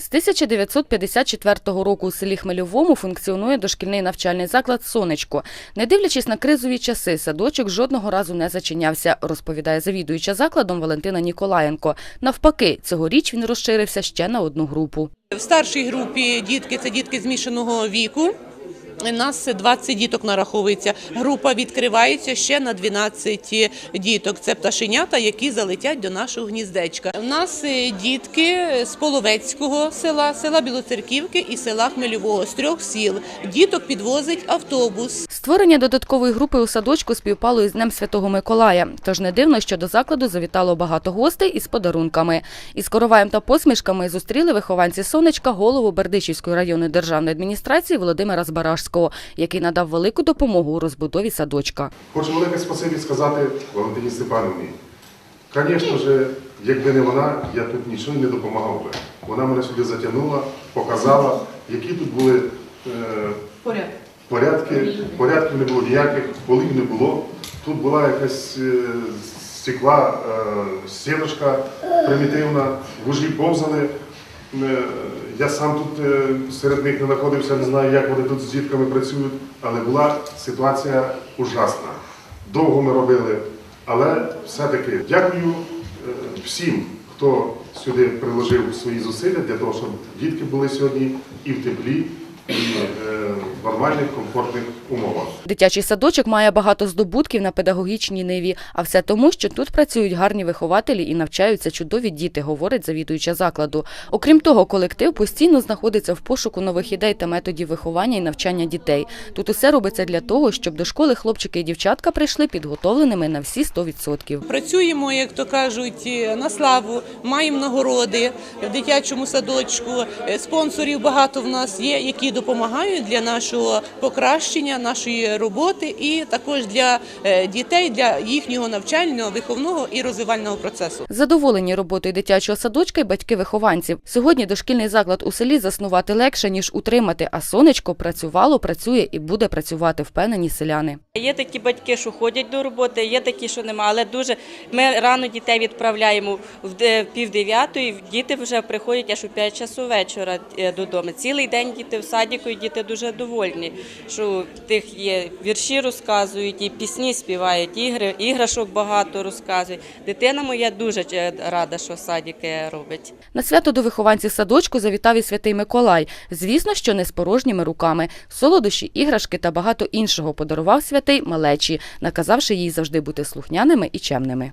З 1954 року у селі Хмельовому функціонує дошкільний навчальний заклад Сонечко. Не дивлячись на кризові часи, садочок жодного разу не зачинявся, розповідає завідуюча закладом Валентина Ніколаєнко. Навпаки, цьогоріч він розширився ще на одну групу. В старшій групі дітки це дітки змішаного віку. Нас 20 діток нараховується. Група відкривається ще на 12 діток. Це пташенята, які залетять до нашого гніздечка. У нас е, дітки з Половецького села, села Білоцерківки і села Хмельового з трьох сіл. Діток підвозить автобус. Створення додаткової групи у садочку співпало із Днем Святого Миколая. Тож не дивно, що до закладу завітало багато гостей із подарунками. Із короваєм та посмішками зустріли вихованці сонечка голову Бердичівської районної державної адміністрації Володимира Збаражського, який надав велику допомогу у розбудові садочка. Хочу велике спасибі сказати Валентині Степанівні. Звісно ж, якби не вона, я тут нічого не допомагав би. Вона мене сюди затягнула, показала, які тут були е, порядки. Порядків не було ніяких, полів не було. Тут була якась е, стекла, е, примітивна, вужі повзали. Я сам тут е, серед них не знаходився, не знаю, як вони тут з дітками працюють, але була ситуація ужасна. Довго ми робили, але все-таки дякую е, всім, хто сюди приложив свої зусилля для того, щоб дітки були сьогодні і в теплі, і е, в нормальних, комфортних умовах. Дитячий садочок має багато здобутків на педагогічній ниві, а все тому, що тут працюють гарні вихователі і навчаються чудові діти, говорить завідуюча закладу. Окрім того, колектив постійно знаходиться в пошуку нових ідей та методів виховання і навчання дітей. Тут усе робиться для того, щоб до школи хлопчики і дівчатка прийшли підготовленими на всі 100%. Працюємо, як то кажуть, на славу, маємо нагороди в дитячому садочку. Е, Спонсорів багато в нас є, які допомагають для нашого покращення нашої роботи і також для е, дітей, для їхнього навчального, виховного і розвивального процесу. Задоволені роботою дитячого садочка й батьки вихованців. Сьогодні дошкільний заклад у селі заснувати легше, ніж утримати, а сонечко працювало, працює і буде працювати, впевнені селяни. Є такі батьки, що ходять до роботи, є такі, що нема. Але дуже ми рано дітей відправляємо в пів дев'ятої. Діти вже приходять аж у п'ять часу вечора е, додому. Цілий день діти в садіку, і діти дуже довольні. Що тих є вірші розказують, і пісні співають, ігри, іграшок багато розказують. Дитина моя дуже е, рада, що садики робить. На свято до вихованців садочку завітав і святий Миколай. Звісно, що не з порожніми руками. Солодощі, іграшки та багато іншого подарував святий малечі, наказавши їй завжди бути слухняними і чемними.